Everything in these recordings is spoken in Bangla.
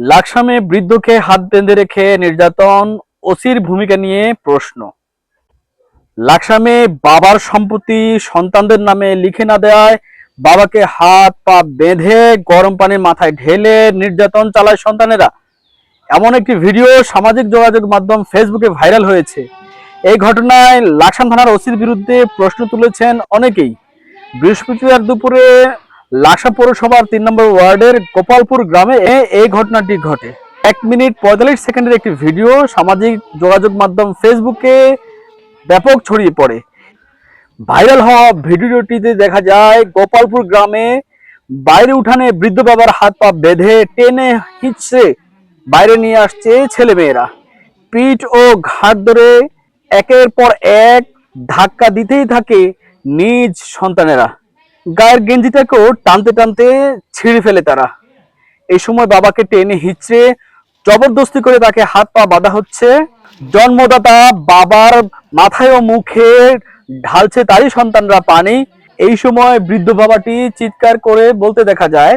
লাকসামে বৃদ্ধকে হাত বেঁধে রেখে নির্যাতন ওসির ভূমিকা নিয়ে প্রশ্ন। লাকসামে বাবার সম্পত্তি সন্তানদের নামে লিখে না দেওয়ায় বাবাকে হাত পা বেঁধে গরম পানির মাথায় ঢেলে নির্যাতন চালায় সন্তানেরা। এমন একটি ভিডিও সামাজিক যোগাযোগ মাধ্যম ফেসবুকে ভাইরাল হয়েছে। এই ঘটনায় লাকসাম থানার ওসির বিরুদ্ধে প্রশ্ন তুলেছেন অনেকেই। বৃহস্পতিবার দুপুরে লাকসা পৌরসভার তিন নম্বর ওয়ার্ডের গোপালপুর গ্রামে এই ঘটনাটি ঘটে। এক মিনিট পঁয়তাল্লিশ সেকেন্ডের একটি ভিডিও, সামাজিক যোগাযোগ মাধ্যম ফেসবুকে ব্যাপক ছড়িয়ে পড়ে। ভাইরাল হওয়া ভিডিওটিতে দেখা যায়, গোপালপুর গ্রামে বাইরে উঠানে বৃদ্ধ বাবার হাত পা বেঁধে টেনে হিচড়ে বাইরে নিয়ে আসছে ছেলে মেয়েরা পিঠ ও ঘাট ধরে একের পর এক ধাক্কা দিতেই থাকে নিজ সন্তানেরা। গায়ের গেঞ্জিটাকেও টানতে টানতে ছিঁড়ে ফেলে তারা এই সময় বাবাকে টেনে হিচড়ে জবরদস্তি করে তাকে হাত পা বাঁধা হচ্ছে জন্মদাতা বাবার মাথায় ও মুখে ঢালছে তারই সন্তানরা পানি এই সময় বৃদ্ধ বাবাটি চিৎকার করে বলতে দেখা যায়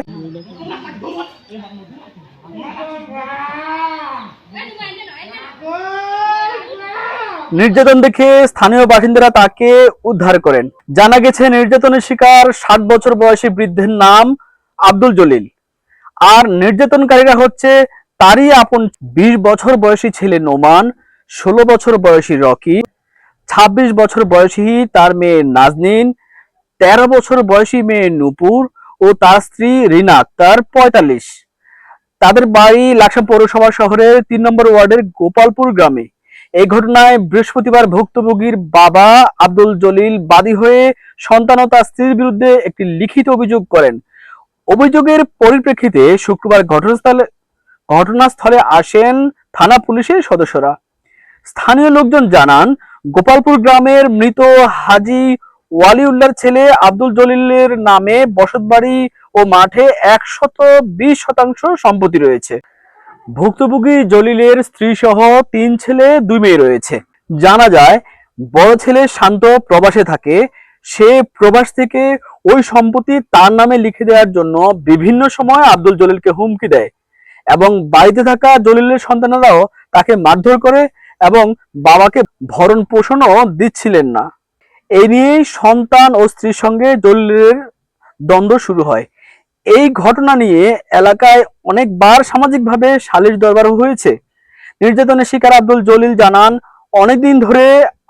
নির্যাতন দেখে স্থানীয় বাসিন্দারা তাকে উদ্ধার করেন। জানা গেছে, নির্যাতনের শিকার ষাট বছর বয়সী বৃদ্ধের নাম আব্দুল জলিল। আর নির্যাতনকারীরা হচ্ছে তারই আপন বিশ বছর বয়সী ছেলে নোমান, ষোলো বছর বয়সী রকি, ছাব্বিশ বছর বয়সী তার মেয়ে নাজনীন, তেরো বছর বয়সী মেয়ে নূপুর ও তার স্ত্রী রিনা আক্তার পঁয়তাল্লিশ। তাদের বাড়ি লাকসাম পৌরসভা শহরের তিন নম্বর ওয়ার্ডের গোপালপুর গ্রামে। এই ঘটনায় বৃহস্পতিবার ভুক্তভোগীর বাবা আব্দুল জলিল বাদী হয়ে সন্তান ও তার স্ত্রীর বিরুদ্ধে একটি লিখিত অভিযোগ করেন। অভিযোগের পরিপ্রেক্ষিতে শুক্রবার ঘটনাস্থলে ঘটনাস্থলে আসেন থানা পুলিশের সদস্যরা। স্থানীয় লোকজন জানান, গোপালপুর গ্রামের মৃত হাজি ওয়ালিউল্লার ছেলে আব্দুল জলিলের নামে বসতবাড়ি ও মাঠে একশত বিশ শতাংশ সম্পত্তি রয়েছে। ভুক্তভোগী জলিলের স্ত্রী সহ তিন ছেলে, দুই মেয়ে রয়েছে। জানা যায়, বড় ছেলে শান্ত প্রবাসে থাকে। সে প্রবাস থেকে ওই সম্পত্তি তার নামে লিখে দেওয়ার জন্য বিভিন্ন সময় আব্দুল জলিলকে হুমকি দেয় এবং বাড়িতে থাকা জলিলের সন্তানেরাও তাকে মারধর করে এবং বাবাকে ভরণ পোষণও দিচ্ছিলেন না। এই নিয়েই সন্তান ও স্ত্রীর সঙ্গে জলিলের দ্বন্দ্ব শুরু হয়। এই ঘটনা নিয়ে এলাকায় অনেকবার সামাজিকভাবে সালিশ দরবার হয়েছে। নির্যাতনের শিকার আব্দুল জলিল জানান, অনেকদিন ধরে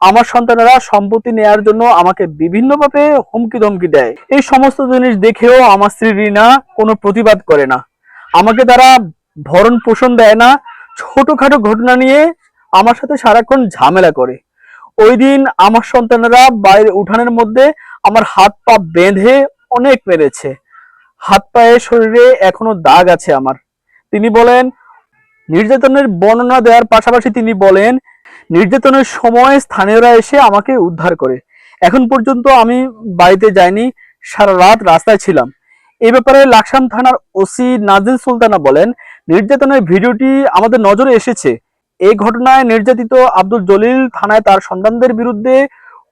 আমার সন্তানেরা সম্পত্তি নেয়ার জন্য আমাকে বিভিন্নভাবে হুমকি ধমকি দেয়। এই সমস্ত জিনিস দেখেও আমার স্ত্রী রিনা কোনো প্রতিবাদ করে না। আমাকে তারা ভরণ পোষণ দেয় না। ছোটখাটো ঘটনা নিয়ে আমার সাথে সারাক্ষণ ঝামেলা করে। ওই দিন আমার সন্তানেরা বাইরে উঠানের মধ্যে আমার হাত পা বেঁধে অনেক মেরেছে। হাত পায়ে শরীরে এখনও দাগ আছে আমার। তিনি বলেন, নির্যাতনের বর্ণনা দেওয়ার পাশাপাশি তিনি বলেন, নির্যাতনের সময় স্থানীয়রা এসে আমাকে উদ্ধার করে। এখন পর্যন্ত আমি বাড়িতে যাইনি, সারা রাত রাস্তায় ছিলাম। এ ব্যাপারে লাকসাম থানার ওসি নাজিল সুলতানা বলেন, নির্যাতনের ভিডিওটি আমাদের নজরে এসেছে। এই ঘটনায় নির্যাতিত আব্দুল জলিল থানায় তার সন্তানদের বিরুদ্ধে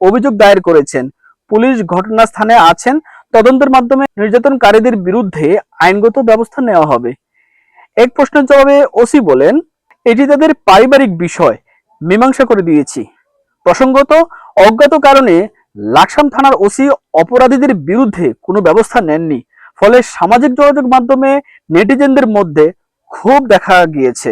অভিযোগ দায়ের করেছেন। পুলিশ ঘটনাস্থানে আছেন তদন্তের মাধ্যমে নির্যাতনকারীদের বিরুদ্ধে আইনগত ব্যবস্থা নেওয়া হবে। এক প্রশ্নের জবাবে ওসি বলেন, এটি তাদের পারিবারিক বিষয়। মীমাংসা করে দিয়েছি। প্রসঙ্গত, অজ্ঞাত কারণে লাকসাম থানার ওসি অপরাধীদের বিরুদ্ধে কোনো ব্যবস্থা নেননি। ফলে সামাজিক যোগাযোগ মাধ্যমে নেটিজেনদের মধ্যে ক্ষোভ দেখা গিয়েছে।